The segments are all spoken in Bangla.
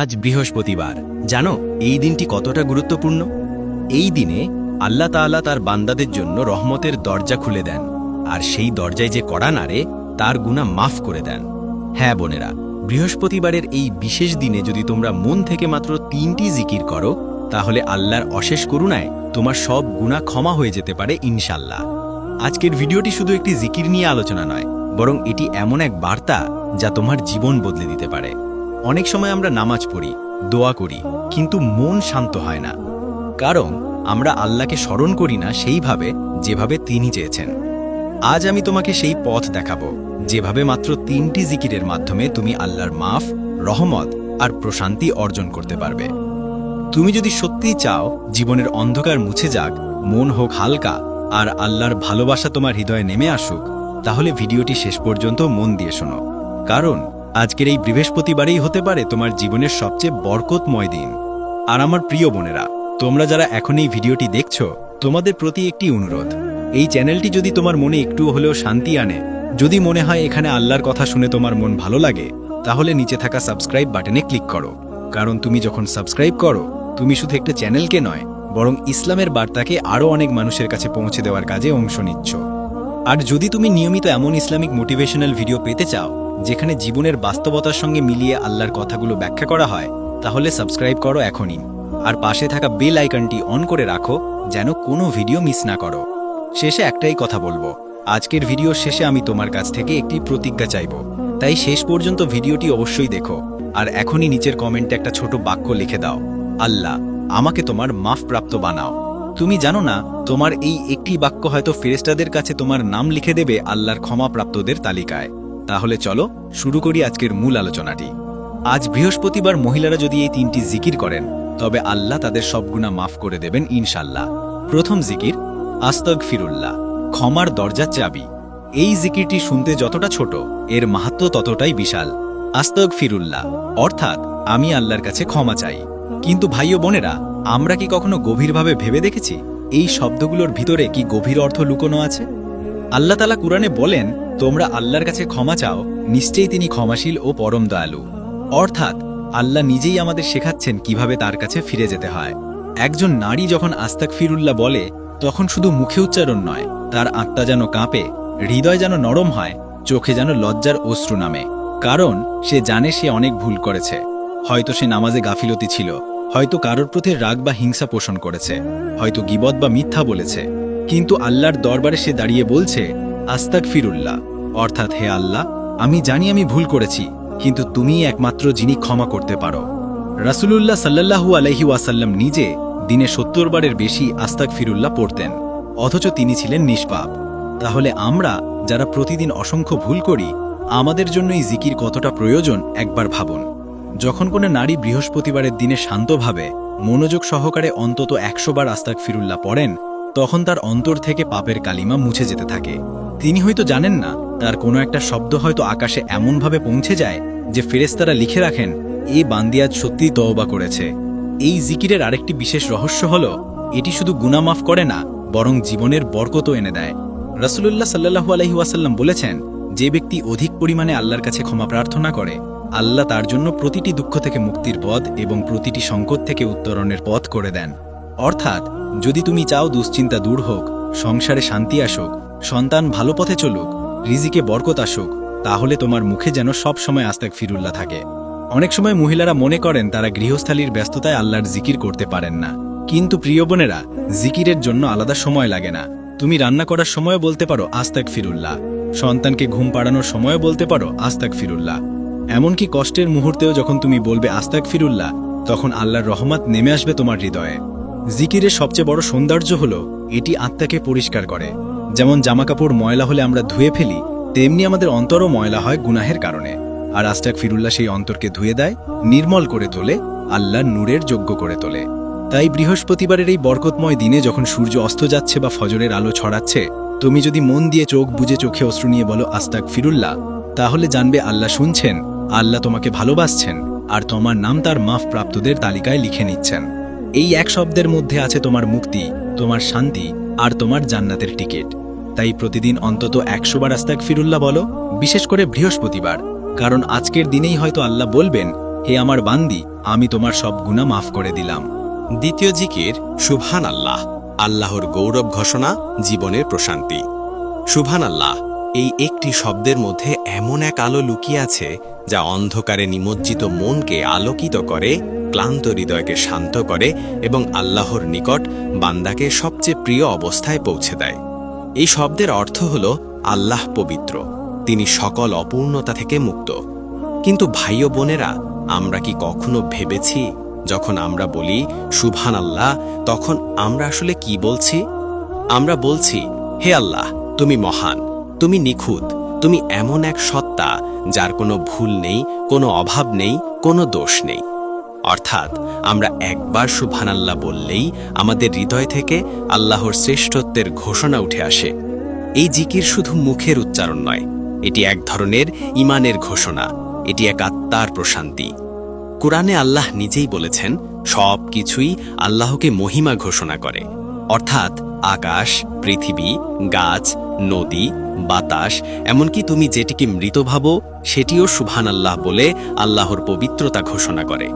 আজ বৃহস্পতিবার। জানো, এই দিনটি কতটা গুরুত্বপূর্ণ? এই দিনে আল্লাহ তাআলা তার বান্দাদের জন্য রহমতের দরজা খুলে দেন, আর সেই দরজায় যে কড়া নাড়ে, তার গুণা মাফ করে দেন। হ্যাঁ বোনেরা, বৃহস্পতিবারের এই বিশেষ দিনে যদি তোমরা মন থেকে মাত্র তিনটি জিকির করো, তাহলে আল্লাহর অশেষ করুণায় তোমার সব গুণা ক্ষমা হয়ে যেতে পারে ইনশাল্লাহ আজকের ভিডিওটি শুধু একটি জিকির নিয়ে আলোচনা নয়, বরং এটি এমন এক বার্তা যা তোমার জীবন বদলে দিতে পারে। অনেক সময় আমরা নামাজ পড়ি, দোয়া করি, কিন্তু মন শান্ত হয় না। কারণ আমরা আল্লাহকে স্মরণ করি না সেইভাবে যেভাবে তিনি চেয়েছেন। আজ আমি তোমাকে সেই পথ দেখাবো, যেভাবে মাত্র তিনটি জিকিরের মাধ্যমে তুমি আল্লাহর মাফ, রহমত আর প্রশান্তি অর্জন করতে পারবে। তুমি যদি সত্যিই চাও, জীবনের অন্ধকার মুছে যাক, মন হোক হালকা, আর আল্লাহর ভালোবাসা তোমার হৃদয়ে নেমে আসুক, তাহলে ভিডিওটি শেষ পর্যন্ত মন দিয়ে শোনো। কারণ আজকের এই বৃহস্পতিবারেই হতে পারে তোমার জীবনের সবচেয়ে বরকতময় দিন। আর আমার প্রিয় বোনেরা, তোমরা যারা এখন এই ভিডিওটি দেখছ, তোমাদের প্রতি একটি অনুরোধ। এই চ্যানেলটি যদি তোমার মনে একটু হলেও শান্তি আনে, যদি মনে হয় এখানে আল্লাহর কথা শুনে তোমার মন ভালো লাগে, তাহলে নিচে থাকা সাবস্ক্রাইব বাটনে ক্লিক করো। কারণ তুমি যখন সাবস্ক্রাইব করো, তুমি শুধু একটা চ্যানেলকে নয়, বরং ইসলামের বার্তাকে আরও অনেক মানুষের কাছে পৌঁছে দেওয়ার কাজে অংশ নিচ্ছ। আর যদি তুমি নিয়মিত এমন ইসলামিক মোটিভেশনাল ভিডিও পেতে চাও যেখানে জীবনের বাস্তবতার সঙ্গে মিলিয়ে আল্লাহর কথাগুলো ব্যাখ্যা করা হয়, তাহলে সাবস্ক্রাইব করো এখনই। আর পাশে থাকা বেল আইকনটি অন করে রাখো, যেন কোনো ভিডিও মিস না করো। শেষে একটাই কথা বলব, আজকের ভিডিও শেষে আমি তোমার কাছ থেকে একটি প্রতিজ্ঞা চাইব। তাই শেষ পর্যন্ত ভিডিওটি অবশ্যই দেখো, আর এখনই নিচের কমেন্টে একটা ছোট বাক্য লিখে দাও, আল্লাহ, আমাকে তোমার মাফ প্রাপ্ত বানাও। তুমি জানো না, তোমার এই একটি বাক্য হয়তো ফেরেস্তাদের কাছে তোমার নাম লিখে দেবে আল্লাহর ক্ষমাপ্রাপ্তদের তালিকায়। তাহলে চলো শুরু করি আজকের মূল আলোচনাটি। আজ বৃহস্পতিবার মহিলারা যদি এই তিনটি জিকির করেন, তবে আল্লাহ তাদের সব গুণা মাফ করে দেবেন ইনশাল্লাহ প্রথম জিকির আস্তক ফিরুল্লাহ ক্ষমার দরজা চাবি। এই জিকিরটি শুনতে যতটা ছোট, এর মাহাত্ম ততটাই বিশাল। আস্তক ফিরুল্লাহ অর্থাৎ আমি আল্লাহর কাছে ক্ষমা চাই। কিন্তু ভাই ও বোনেরা, আমরা কি কখনো গভীরভাবে ভেবে দেখেছি? এই শব্দগুলোর ভিতরে কি গভীর অর্থ লুকোনো আছে? আল্লাহ তালা কুরআনে বলেন, তোমরা আল্লাহর কাছে ক্ষমা চাও, নিশ্চয়ই তিনি ক্ষমাশীল ও পরম দয়ালু। অর্থাৎ, আল্লাহ নিজেই আমাদের শেখাচ্ছেন কীভাবে তার কাছে ফিরে যেতে হয়। একজন নারী যখন আস্তাক ফিরুল্লাহ বলে, তখন শুধু মুখে উচ্চারণ নয়, তার আত্মা যেন কাঁপে, হৃদয় যেন নরম হয়, চোখে যেন লজ্জার অশ্রু নামে। কারণ, সে জানে সে অনেক ভুল করেছে। হয়তো সে নামাজে গাফিলতি ছিল, হয়তো কারোর প্রতি রাগ বা হিংসা পোষণ করেছে, হয়তো গিবদ বা মিথ্যা বলেছে। কিন্তু আল্লাহর দরবারে সে দাঁড়িয়ে বলছে আস্তাক ফিরুল্লাহ অর্থাৎ, হে আল্লাহ, আমি জানি আমি ভুল করেছি, কিন্তু তুমি একমাত্র যিনি ক্ষমা করতে পারো। রাসুলুল্লাহ সাল্লাহু আলহি ওয়াসাল্লাম নিজে দিনে সত্তর বারের বেশি আস্তাক ফিরুল্লাহ পড়তেন, অথচ তিনি ছিলেন নিষ্পাপ। তাহলে আমরা, যারা প্রতিদিন অসংখ্য ভুল করি, আমাদের জন্য এই জিকির কতটা প্রয়োজন একবার ভাবুন। যখন কোনো নারী বৃহস্পতিবারের দিনে শান্তভাবে মনোযোগ সহকারে অন্তত একশো বার আস্তাক ফিরুল্লাহ পড়েন তখন তার অন্তর থেকে পাপের কালিমা মুছে যেতে থাকে। তিনি হয়তো জানেন না, তার কোনো একটা শব্দ হয়তো আকাশে এমনভাবে পৌঁছে যায় যে ফেরেস্তারা লিখে রাখেন, এ বান্দিয়াজ সত্যিই তওবা করেছে। এই জিকিরের আরেকটি বিশেষ রহস্য হল, এটি শুধু গুনামাফ করে না, বরং জীবনের বরকতও এনে দেয়। রাসুলুল্লাহ সাল্লাহু আলহি ওয়াসাল্লাম বলেছেন, যে ব্যক্তি অধিক পরিমাণে আল্লাহর কাছে ক্ষমা প্রার্থনা করে, আল্লাহ তার জন্য প্রতিটি দুঃখ থেকে মুক্তির পথ এবং প্রতিটি সংকট থেকে উত্তরণের পথ করে দেন। অর্থাৎ যদি তুমি চাও দুশ্চিন্তা দূর হোক, সংসারে শান্তি আসুক, সন্তান ভালো পথে চলুক, রিজিকে বরকত আসুক, তাহলে তোমার মুখে যেন সব সময় আস্তাক ফিরুল্লাহ থাকে। অনেক সময় মহিলারা মনে করেন তারা গৃহস্থালীর ব্যস্ততায় আল্লাহর জিকির করতে পারেন না। কিন্তু প্রিয় বোনেরা, জিকিরের জন্য আলাদা সময় লাগে না। তুমি রান্না করার সময় বলতে পারো, আস্তাক ফিরুল্লাহ। সন্তানকে ঘুম পাড়ানোর সময় বলতে পারো, আস্তাক ফিরুল্লাহ। এমনকি কষ্টের মুহূর্তেও যখন তুমি বলবে, আস্তাক ফিরুল্লাহ, তখন আল্লাহর রহমত নেমে আসবে তোমার হৃদয়ে। জিকিরের সবচেয়ে বড় সৌন্দর্য হল, এটি আত্মাকে পরিষ্কার করে। যেমন জামাকাপড় ময়লা হলে আমরা ধুয়ে ফেলি, তেমনি আমাদের অন্তরও ময়লা হয় গুনাহের কারণে। আর আস্তাক ফিরুল্লাহ সেই অন্তরকে ধুয়ে দেয়, নির্মল করে তোলে আল্লাহ নূরের যোগ্য করে তোলে। তাই বৃহস্পতিবারের এই বরকতময় দিনে যখন সূর্য অস্ত যাচ্ছে বা ফজরের আলো ছড়াচ্ছে, তুমি যদি মন দিয়ে চোখ বুঝে চোখে অশ্রু নিয়ে বলো আস্তাক ফিরুল্লাহ তাহলে জানবে আল্লাহ শুনছেন, আল্লাহ তোমাকে ভালোবাসছেন, আর তোমার নাম তার মাফ প্রাপ্তদের তালিকায় লিখে নিচ্ছেন। এই এক শব্দের মধ্যে আছে তোমার মুক্তি, তোমার শান্তি আর তোমার জান্নাতের টিকিট। তাই প্রতিদিন অন্তত একশো বার আস্তাক ফিরুল্লাহ বলো, বিশেষ করে বৃহস্পতিবার, কারণ আজকের দিনেই হয়তো আল্লাহ বলবেন, হে আমার বান্দি, আমি তোমার সব গুণা মাফ করে দিলাম। দ্বিতীয় জিকির সুবহান আল্লাহ আল্লাহর গৌরব ঘোষণা, জীবনের প্রশান্তি। সুবহান আল্লাহ এই একটি শব্দের মধ্যে এমন এক আলো লুকিয়ে আছে যা অন্ধকারে নিমজ্জিত মনকে আলোকিত করে, ক্লান্ত হৃদয়কে শান্ত করে এবং আল্লাহর নিকট বান্দাকে সবচেয়ে প্রিয় অবস্থায় পৌঁছে দেয়। এই শব্দের অর্থ হল আল্লাহ পবিত্র। তিনি সকল অপূর্ণতা থেকে মুক্ত। কিন্তু ভাই ও বোনেরা, আমরা কি কখনো ভেবেছি, যখন আমরা বলি সুবহান আল্লাহ তখন আমরা আসলে কি বলছি? আমরা বলছি, হে আল্লাহ, তুমি মহান, তুমি নিখুঁত তুমি এমন এক সত্তা যার কোনো ভুল নেই, কোনো অভাব নেই, কোনো দোষ নেই। অর্থাৎ আমরা একবার সুবহানাল্লাহ বললেই আমাদের হৃদয় থেকে আল্লাহর শ্রেষ্ঠত্বের ঘোষণা উঠে আসে। এই জিকির শুধু মুখের উচ্চারণ নয়, এটি এক ধরনের ইমানের ঘোষণা, এটি এক আত্মার প্রশান্তি। কোরআনে আল্লাহ নিজেই বলেছেন, সব কিছুই আল্লাহকে মহিমা ঘোষণা করে। অর্থাৎ আকাশ, পৃথিবী, গাছ, নদী বাতাস, এমনকি তুমি যেটিকে মৃত ভাবো, সেটিও সুবহান আল্লাহ বলে আল্লাহর পবিত্রতা ঘোষণা করে।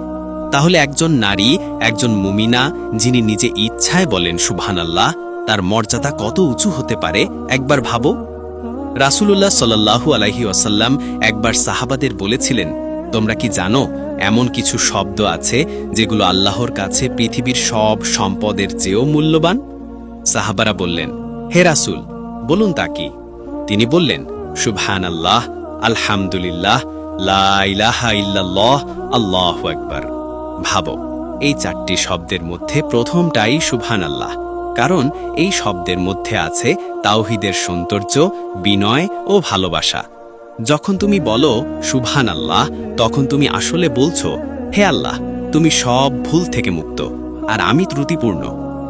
তাহলে একজন নারী, একজন মুমিনা, যিনি নিজে ইচ্ছায় বলেন সুবহান আল্লাহ তার মর্যাদা কত উঁচু হতে পারে, একবার ভাবো। রাসূলুল্লাহ সাল্লাল্লাহু আলাইহি ওয়াসাল্লাম একবার সাহাবাদের বলেছিলেন, তোমরা কি জানো, এমন কিছু শব্দ আছে যেগুলো আল্লাহর কাছে পৃথিবীর সব সম্পদের চেয়েও মূল্যবান? সাহাবারা বললেন, হে রাসুল, বলুন তা কি? তিনি বললেন সুবহান আল্লাহ আলহামদুলিল্লাহ, লা ইলাহা ইল্লাল্লাহ, আল্লাহু আকবার। ভাবো, এই চারটি শব্দের মধ্যে প্রথমটাই সুবহান আল্লাহ কারণ এই শব্দের মধ্যে আছে তাওহিদের সৌন্দর্য, বিনয় ও ভালোবাসা। যখন তুমি বলো সুবহান আল্লাহ তখন তুমি আসলে বলছো, হে আল্লাহ, তুমি সব ভুল থেকে মুক্ত, আর আমি ত্রুটিপূর্ণ।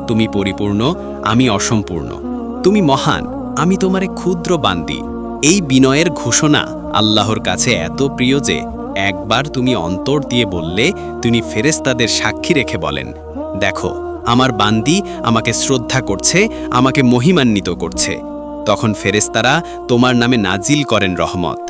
তুমি পরিপূর্ণ, আমি অসম্পূর্ণ। তুমি মহান আমি তোমারে ক্ষুদ্র বান্দি। এই বিনয়ের ঘোষণা আল্লাহর কাছে এত প্রিয় যে একবার তুমি অন্তর দিয়ে বললে তিনি ফেরেস্তাদের সাক্ষী রেখে বলেন, দেখো, আমার বান্দি আমাকে শ্রদ্ধা করছে, আমাকে মহিমান্বিত করছে। তখন ফেরেস্তারা তোমার নামে নাজিল করেন রহমত।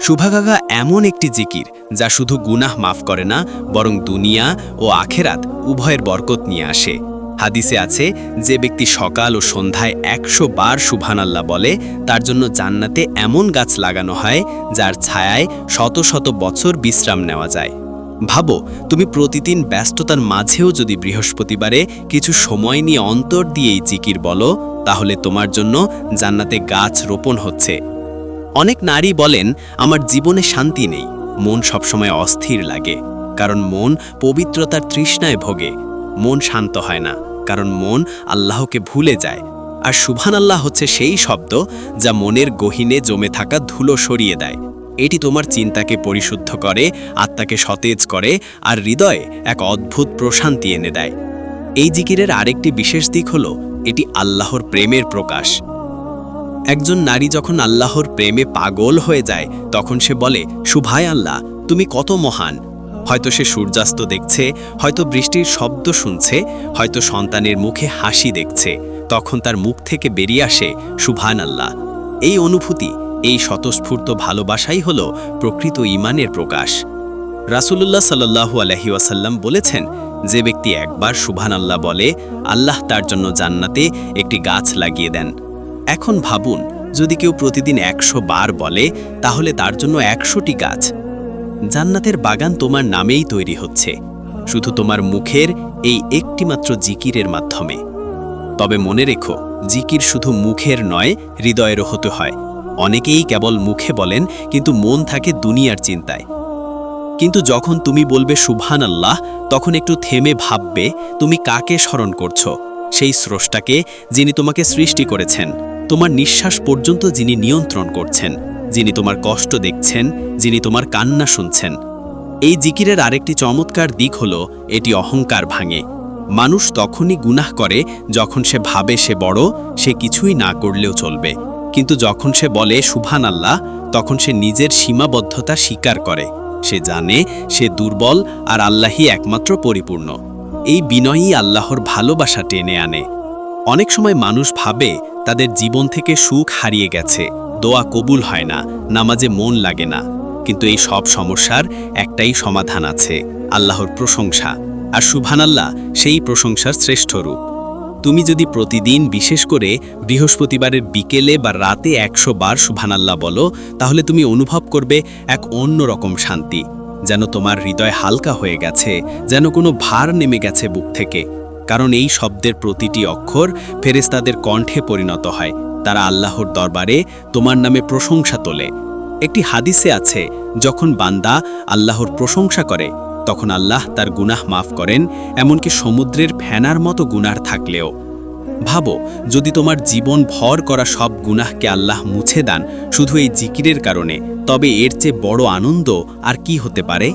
শুভাগাগা এমন একটি জিকির যা শুধু গুনাহ মাফ করে না, বরং দুনিয়া ও আখেরাত উভয়ের বরকত নিয়ে আসে। হাদিসে আছে, যে ব্যক্তি সকাল ও সন্ধ্যায় একশো বার সুবহানাল্লাহ বলে, তার জন্য জান্নাতে এমন গাছ লাগানো হয়, যার ছায়ায় শত শত বছর বিশ্রাম নেওয়া যায়। ভাবো, তুমি প্রতিদিন ব্যস্ততার মাঝেও যদি বৃহস্পতিবারে কিছু সময় নিয়ে অন্তর দিয়ে এই জিকির বলো, তাহলে তোমার জন্য জান্নাতে গাছ রোপণ হচ্ছে। অনেক নারী বলেন, আমার জীবনে শান্তি নেই, মন সবসময় অস্থির লাগে, কারণ মন পবিত্রতার তৃষ্ণায় ভোগে। মন শান্ত হয় না, কারণ মন আল্লাহকে ভুলে যায়। আর সুবহান আল্লাহ হচ্ছে সেই শব্দ যা মনের গহীনে জমে থাকা ধুলো সরিয়ে দেয়। এটি তোমার চিন্তাকে পরিশুদ্ধ করে, আত্মাকে সতেজ করে, আর হৃদয়ে এক অদ্ভুত প্রশান্তি এনে দেয়। এই জিকিরের আরেকটি বিশেষ দিক হল, এটি আল্লাহর প্রেমের প্রকাশ। একজন নারী যখন আল্লাহর প্রেমে পাগল হয়ে যায়, তখন সে বলে শুভায় আল্লাহ তুমি কত মহান হয়তো সে সূর্যাস্ত দেখছে, হয়তো বৃষ্টির শব্দ শুনছে, হয়তো সন্তানের মুখে হাসি দেখছে। তখন তার মুখ থেকে বেরিয়ে আসে সুভান আল্লাহ এই অনুভূতি, এই স্বতঃস্ফূর্ত ভালোবাসাই হল প্রকৃত ইমানের প্রকাশ। রাসূলুল্লাহ সাল্লাল্লাহু আলহি ওয়াসাল্লাম বলেছেন, যে ব্যক্তি একবার সুবহান আল্লাহ বলে, আল্লাহ তার জন্য জান্নাতে একটি গাছ লাগিয়ে দেন। এখন ভাবুন, যদি কেউ প্রতিদিন একশো বার বলে, তাহলে তার জন্য একশোটি গাছ। জান্নাতের বাগান তোমার নামেই তৈরি হচ্ছে। শুধু তোমার মুখের এই একটিমাত্র জিকিরের মাধ্যমে। তবে মনে রেখো, জিকির শুধু মুখের নয় হৃদয়েরও হতে হয়। অনেকেই কেবল মুখে বলেন, কিন্তু মন থাকে দুনিয়ার চিন্তায়। কিন্তু যখন তুমি বলবে সুবহান আল্লাহ তখন একটু থেমে ভাববে, তুমি কাকে স্মরণ করছ? সেই স্রষ্টাকে যিনি তোমাকে সৃষ্টি করেছেন, তোমার নিঃশ্বাস পর্যন্ত যিনি নিয়ন্ত্রণ করছেন। যিনি তোমার কষ্ট দেখছেন, যিনি তোমার কান্না শুনছেন। এই জিকিরের আরেকটি চমৎকার দিক হল, এটি অহংকার ভাঙে। মানুষ তখনই গুনাহ করে যখন সে ভাবে সে বড়, সে কিছুই না করলেও চলবে। কিন্তু যখন সে বলে সুভান আল্লাহ তখন সে নিজের সীমাবদ্ধতা স্বীকার করে। সে জানে, সে দুর্বল আর আল্লাহই একমাত্র পরিপূর্ণ। এই বিনয়ই আল্লাহর ভালোবাসা টেনে আনে। অনেক সময় মানুষ ভাবে, তাদের জীবন থেকে সুখ হারিয়ে গেছে। দোয়া কবুল হয় না, নামাজে মন লাগে না। কিন্তু এই সব সমস্যার একটাই সমাধান আছে, আল্লাহর প্রশংসা। আর সুবহানাল্লাহ, সেই প্রশংসার শ্রেষ্ঠ রূপ। তুমি যদি প্রতিদিন বিশেষ করে বৃহস্পতিবারের বিকেলে বা রাতে একশো বার সুবহানাল্লাহ বলো, তাহলে তুমি অনুভব করবে এক অন্য রকম শান্তি, যেন তোমার হৃদয় হালকা হয়ে গেছে, যেন কোনো ভার নেমে গেছে বুক থেকে। কারণ এই শব্দের প্রতিটি অক্ষর ফেরেস্তাদের কণ্ঠে পরিণত হয় তারা আল্লাহর দরবারে তোমার নামে প্রশংসা তোলে। একটি হাদিসে আছে, যখন বান্দা আল্লাহর প্রশংসা করে, তখন আল্লাহ তার গুনাহ মাফ করেন, এমনকি সমুদ্রের ফেনার মতো গুনার থাকলেও। ভাবো, যদি তোমার জীবন ভর করা সব গুনাহকে আল্লাহ মুছে দেন শুধু এই জিকিরের কারণে, তবে এর চেয়ে বড় আনন্দ আর কি হতে পারে?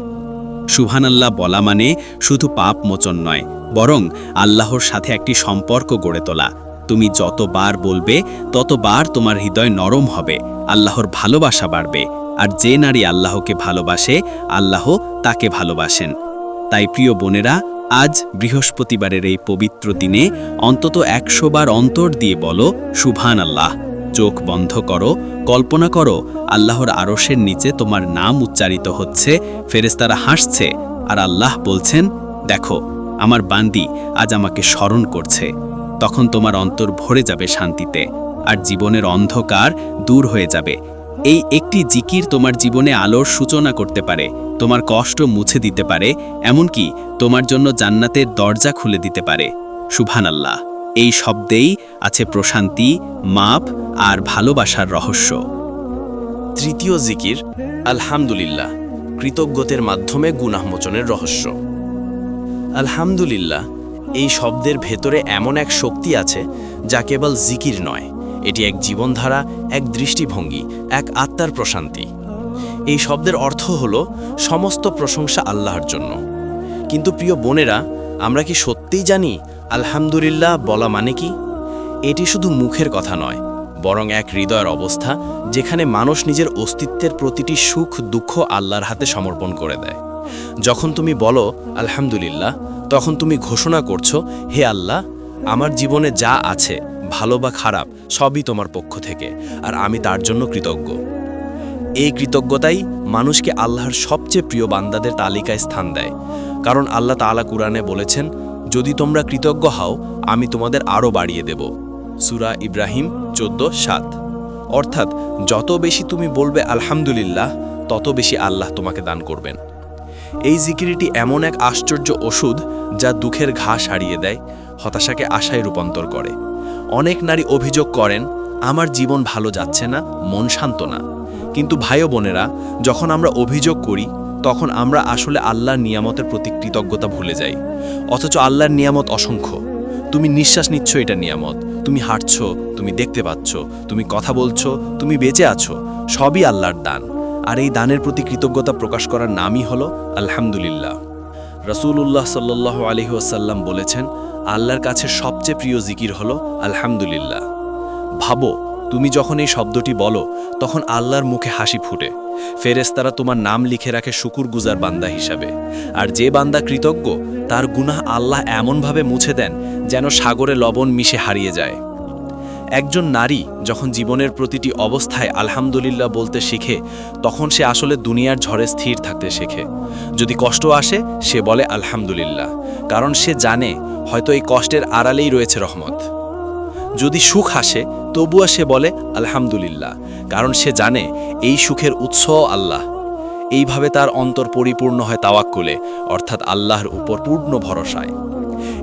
সুবহানাল্লাহ বলা মানে শুধু পাপ মোচন নয়, বরং আল্লাহর সাথে একটি সম্পর্ক গড়ে তোলা। তুমি যতবার বলবে, ততবার তোমার হৃদয় নরম হবে, আল্লাহর ভালোবাসা বাড়বে। আর যে নারী আল্লাহকে ভালোবাসে, আল্লাহ তাকে ভালোবাসেন। তাই প্রিয় বোনেরা, আজ বৃহস্পতিবারের এই পবিত্র দিনে অন্তত একশো বার অন্তর দিয়ে বলো সুভান আল্লাহ চোখ বন্ধ করো, কল্পনা করো, আল্লাহর আরশের নিচে তোমার নাম উচ্চারিত হচ্ছে ফেরেস্তারা হাসছে, আর আল্লাহ বলছেন, দেখো, আমার বান্দি আজ আমাকে স্মরণ করছে। তখন তোমার অন্তর ভরে যাবে শান্তিতে, আর জীবনের অন্ধকার দূর হয়ে যাবে। এই একটি জিকির তোমার জীবনে আলোর সূচনা করতে পারে, তোমার কষ্ট মুছে দিতে পারে, এমনকি তোমার জন্য জান্নাতের দরজা খুলে দিতে পারে। সুবহানাল্লাহ, এই শব্দেই আছে প্রশান্তি, মাপ, আর ভালোবাসার রহস্য। তৃতীয় জিকির, আলহামদুলিল্লাহ, কৃতজ্ঞতের মাধ্যমে গুনাহমোচনের রহস্য। আলহামদুলিল্লাহ এই শব্দের ভেতরে এমন এক শক্তি আছে যা কেবল জিকির নয়, এটি এক জীবনধারা, এক দৃষ্টিভঙ্গি, এক আত্মার প্রশান্তি। এই শব্দের অর্থ হল সমস্ত প্রশংসা আল্লাহর জন্য। কিন্তু প্রিয় বোনেরা, আমরা কি সত্যিই জানি আলহামদুলিল্লাহ বলা মানে কি? এটি শুধু মুখের কথা নয়, বরং এক হৃদয়ের অবস্থা যেখানে মানুষ নিজের অস্তিত্বের প্রতিটি সুখ দুঃখ আল্লাহর হাতে সমর্পণ করে দেয়। যখন তুমি বলো, আলহামদুলিল্লাহ তখন তুমি ঘোষণা করছ, হে আল্লাহ, আমার জীবনে যা আছে, ভালো বা খারাপ, সবই তোমার পক্ষ থেকে, আর আমি তার জন্য কৃতজ্ঞ। এই কৃতজ্ঞতাই মানুষকে আল্লাহর সবচেয়ে প্রিয় বান্দাদের তালিকায় স্থান দেয়। কারণ আল্লাহ তাআলা কুরআনে বলেছেন, যদি তোমরা কৃতজ্ঞ হও, আমি তোমাদের আরও বাড়িয়ে দেব। সুরা ইব্রাহিম চোদ্দ, সাত। অর্থাৎ, যত বেশি তুমি বলবে আলহামদুলিল্লাহ, তত বেশি আল্লাহ তোমাকে দান করবেন। এই জিকিরিটি এমন এক আশ্চর্য ওষুধ যা দুঃখের ঘাস হারিয়ে দেয়, হতাশাকে আশায় রূপান্তর করে। অনেক নারী অভিযোগ করেন, আমার জীবন ভালো যাচ্ছে না, মন শান্ত না। কিন্তু ভাই বোনেরা, যখন আমরা অভিযোগ করি, তখন আমরা আসলে আল্লাহর নিয়ামতের প্রতি কৃতজ্ঞতা ভুলে যাই। অথচ আল্লাহর নিয়ামত অসংখ্য। তুমি নিঃশ্বাস নিচ্ছ এটা নিয়ামত। তুমি হাঁটছ, তুমি দেখতে পাচ্ছ, তুমি কথা বলছো, তুমি বেঁচে আছো, সবই আল্লাহর দান। আর এই দানের প্রতি কৃতজ্ঞতা প্রকাশ করার নামই হলো আলহামদুলিল্লাহ। রসুল্লাহ সাল্লাহ আলহি আসাল্লাম বলেছেন, আল্লাহর কাছে সবচেয়ে প্রিয় জিকির হলো আলহামদুলিল্লাহ। ভাবো, তুমি যখন এই শব্দটি বলো, তখন আল্লাহর মুখে হাসি ফুটে। ফেরেস্তারা তোমার নাম লিখে রাখে শুকুর গুজার বান্দা হিসাবে। আর যে বান্দা কৃতজ্ঞ, তার গুনাহ আল্লাহ এমনভাবে মুছে দেন, যেন সাগরে লবণ মিশে হারিয়ে যায়। একজন নারী যখন জীবনের প্রতিটি অবস্থায় আলহামদুলিল্লাহ বলতে শিখে, তখন সে আসলে দুনিয়ার ঝড়ে স্থির থাকতে শেখে। যদি কষ্ট আসে, সে বলে আলহামদুলিল্লাহ, কারণ সে জানে হয়তো এই কষ্টের আড়ালেই রয়েছে রহমত। যদি সুখ আসে, তবুও সে বলে আলহামদুলিল্লাহ, কারণ সে জানে এই সুখের উৎস আল্লাহ। এইভাবে তার অন্তর পরিপূর্ণ হয় তাওয়াক্কুলে, অর্থাৎ আল্লাহর উপর পূর্ণ ভরসায়।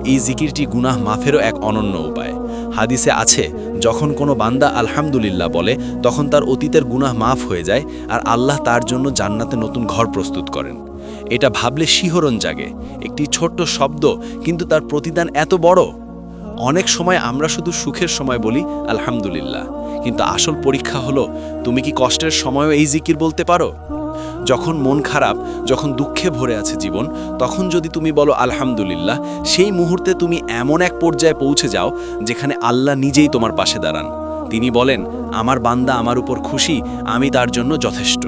এই জিকিরটি গুনাহ মাফেরও এক অনন্য উপায়। হাদিসে আছে যখন কোনো বান্দা আলহামদুলিল্লাহ বলে, তখন তার অতীতের গুনাহ মাফ হয়ে যায় আর আল্লাহ তার জন্য জান্নাতে নতুন ঘর প্রস্তুত করেন। এটা ভাবলে শিহরণ জাগে। একটি ছোট্ট শব্দ, কিন্তু তার প্রতিদান এত বড়। অনেক সময় আমরা শুধু সুখের সময় বলি, আলহামদুলিল্লাহ। কিন্তু আসল পরীক্ষা হলো, তুমি কি কষ্টের সময়ও এই জিকির বলতে পারো? যখন মন খারাপ, যখন দুঃখে ভরে আছে জীবন, তখন যদি তুমি বলো, আলহামদুলিল্লাহ সেই মুহূর্তে তুমি এমন এক পর্যায়ে পৌঁছে যাও, যেখানে আল্লাহ নিজেই তোমার পাশে দাঁড়ান। তিনি বলেন, আমার বান্দা আমার উপর খুশি, আমি তার জন্য যথেষ্ট।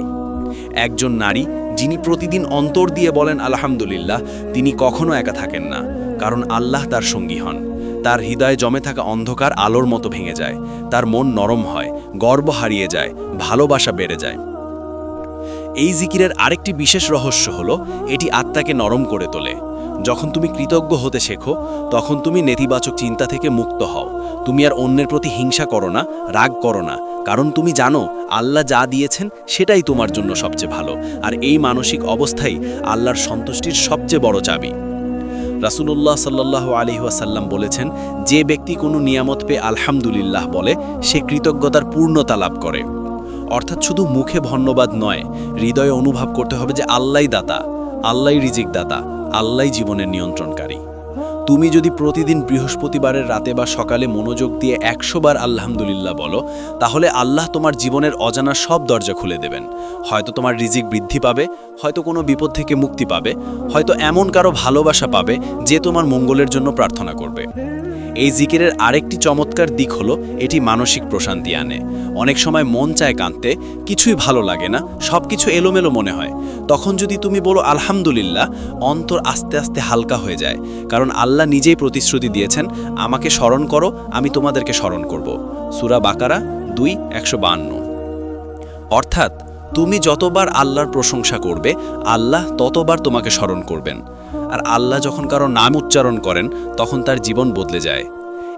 একজন নারী, যিনি প্রতিদিন অন্তর দিয়ে বলেন, আলহামদুলিল্লাহ তিনি কখনো একা থাকেন না, কারণ আল্লাহ তার সঙ্গী হন। তার হৃদয়ে জমে থাকা অন্ধকার আলোর মতো ভেঙে যায়। তার মন নরম হয়, গর্ব হারিয়ে যায়, ভালোবাসা বেড়ে যায়। এই জিকিরের আরেকটি বিশেষ রহস্য হলো, এটি আত্মাকে নরম করে তোলে। যখন তুমি কৃতজ্ঞ হতে শেখো, তখন তুমি নেতিবাচক চিন্তা থেকে মুক্ত হও। তুমি আর অন্যের প্রতি হিংসা করো না, রাগ করো না, কারণ তুমি জানো, আল্লাহ যা দিয়েছেন, সেটাই তোমার জন্য সবচেয়ে ভালো। আর এই মানসিক অবস্থাই আল্লাহর সন্তুষ্টির সবচেয়ে বড় চাবি। রাসুলুল্লাহ সাল্লাহ আলহিহাসাল্লাম বলেছেন, যে ব্যক্তি কোনো নিয়ামত পেয়ে আলহামদুলিল্লাহ বলে, সে কৃতজ্ঞতার পূর্ণতা লাভ করে। অর্থাৎ শুধু মুখে ধন্যবাদ নয়, হৃদয়ে অনুভব করতে হবে যে আল্লাহই দাতা আল্লাহই রিজিক দাতা আল্লাহই জীবনের নিয়ন্ত্রণকারী। তুমি যদি প্রতিদিন বৃহস্পতিবারের রাতে বা সকালে মনোযোগ দিয়ে একশো বার আলহামদুলিল্লাহ বলো, তাহলে আল্লাহ তোমার জীবনের অজানা সব দরজা খুলে দেবেন। হয়তো তোমার রিজিক বৃদ্ধি পাবে, হয়তো কোনো বিপদ থেকে মুক্তি পাবে, হয়তো এমন কারও ভালোবাসা পাবে যে তোমার মঙ্গলের জন্য প্রার্থনা করবে। এই জিকিরের আরেকটি চমৎকার দিক হলো, এটি মানসিক প্রশান্তি আনে। অনেক সময় মন চায় কাঁদতে, কিছুই ভালো লাগে না সব কিছু এলোমেলো মনে হয়। তখন যদি তুমি বলো, আলহামদুলিল্লাহ, অন্তর আস্তে আস্তে হালকা হয়ে যায়। কারণ আল্লাহ নিজেই প্রতিশ্রুতি দিয়েছেন, আমাকে স্মরণ করো, আমি তোমাদেরকে স্মরণ করব। সুরা বাকারা দুই, একশো অর্থাৎ, তুমি যতবার আল্লাহর প্রশংসা করবে, আল্লাহ ততবার তোমাকে স্মরণ করবেন। আর আল্লাহ যখন কারও নাম উচ্চারণ করেন, তখন তার জীবন বদলে যায়।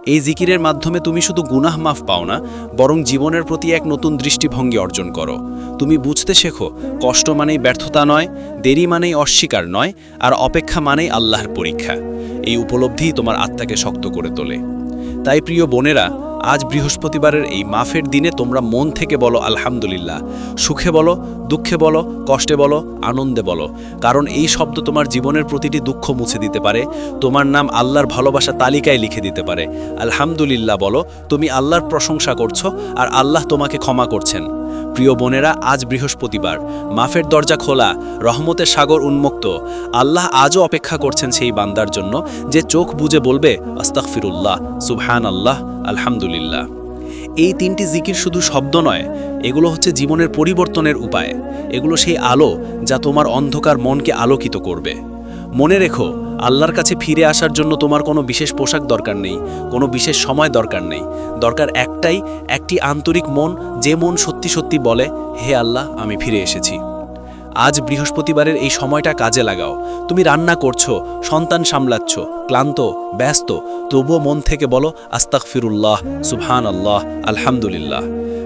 এই জিকিরের মাধ্যমে তুমি শুধু গুনাহ মাফ পাও না, বরং জীবনের প্রতি এক নতুন দৃষ্টিভঙ্গি অর্জন করো। তুমি বুঝতে শেখো, কষ্ট মানেই ব্যর্থতা নয়, দেরি মানেই অস্বীকার নয়, আর অপেক্ষা মানেই আল্লাহর পরীক্ষা। এই উপলব্ধিই তোমার আত্মাকে শক্ত করে তোলে। তাই প্রিয় বোনেরা আজ বৃহস্পতিবারের এই মাফের দিনে তোমরা মন থেকে বলো, আলহামদুলিল্লাহ। সুখে বলো, দুঃখে বলো, কষ্টে বলো, আনন্দে বলো। কারণ এই শব্দ তোমার জীবনের প্রতিটি দুঃখ মুছে দিতে পারে। তোমার নাম আল্লাহর ভালোবাসা তালিকায় লিখে দিতে পারে। আলহামদুলিল্লাহ বলো, তুমি আল্লাহর প্রশংসা করছ আর আল্লাহ তোমাকে ক্ষমা করছেন। প্রিয় বোনেরা, আজ বৃহস্পতিবার। মাফের দরজা খোলা, রহমতের সাগর উন্মুক্ত। আল্লাহ আজও অপেক্ষা করছেন সেই বান্দার জন্য যে চোখ বুজে বলবে আস্তাকফিরুল্লাহ সুবহান আল্লাহ আলহামদুলিল্লাহ। এই তিনটি জিকির শুধু শব্দ নয়, এগুলো হচ্ছে জীবনের পরিবর্তনের উপায়। এগুলো সেই আলো যা তোমার অন্ধকার মনকে আলোকিত করবে। মনে রেখো, আল্লাহর কাছে ফিরে আসার জন্য তোমার কোনো বিশেষ পোশাক দরকার নেই, কোনো বিশেষ সময় দরকার নেই। দরকার একটাই, একটি আন্তরিক মন, যে মন সত্যি সত্যি বলে, হে আল্লাহ, আমি ফিরে এসেছি। আজ বৃহস্পতিবারের এই সময়টা কাজে লাগাও। তুমি রান্না করছ, সন্তান সামলাচ্ছ, ক্লান্ত, ব্যস্ত, তবুও মন থেকে বলো আস্তাক ফিরুল্লাহ সুবহান আল্লাহ আলহামদুলিল্লাহ।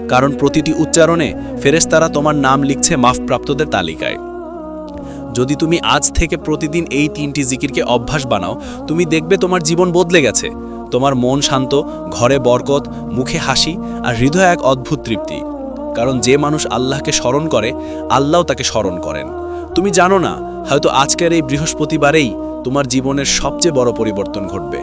কারণ প্রতিটি উচ্চারণে ফেরেস্তারা তোমার নাম লিখছে মাফপ্রাপ্তদের তালিকায়। যদি তুমি আজ থেকে প্রতিদিন এই তিনটি জিকিরকে অভ্যাস বানাও, তুমি দেখবে তোমার জীবন বদলে গেছে। তোমার মন শান্ত, ঘরে বরকত, মুখে হাসি আর হৃদয়ে এক অদ্ভুত তৃপ্তি। কারণ যে মানুষ আল্লাহকে স্মরণ করে, আল্লাহ তাকে স্মরণ করেন। তুমি জানো না, হয়তো আজকের এই বৃহস্পতিবারেই তোমার জীবনের সবচেয়ে বড় পরিবর্তন ঘটবে।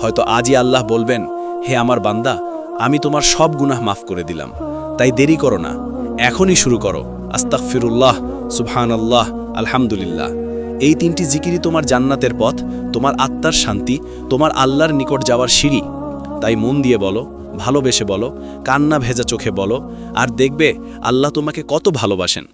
হয়তো আজই আল্লাহ বলবেন, হে আমার বান্দা, আমি তোমার সব গুনাহ মাফ করে দিলাম। তাই দেরি করো না। এখনই শুরু করো। আস্তাক ফিরুল্লাহ সুবহান আল্লাহ আলহামদুলিল্লাহ। এই তিনটি জিকিরই তোমার জান্নাতের পথ, তোমার আত্মার শান্তি, তোমার আল্লাহর নিকট যাওয়ার সিঁড়ি। তাই মন দিয়ে বলো, ভালোবেসে বলো, কান্না ভেজা চোখে বলো, আর দেখবে আল্লাহ তোমাকে কত ভালোবাসেন।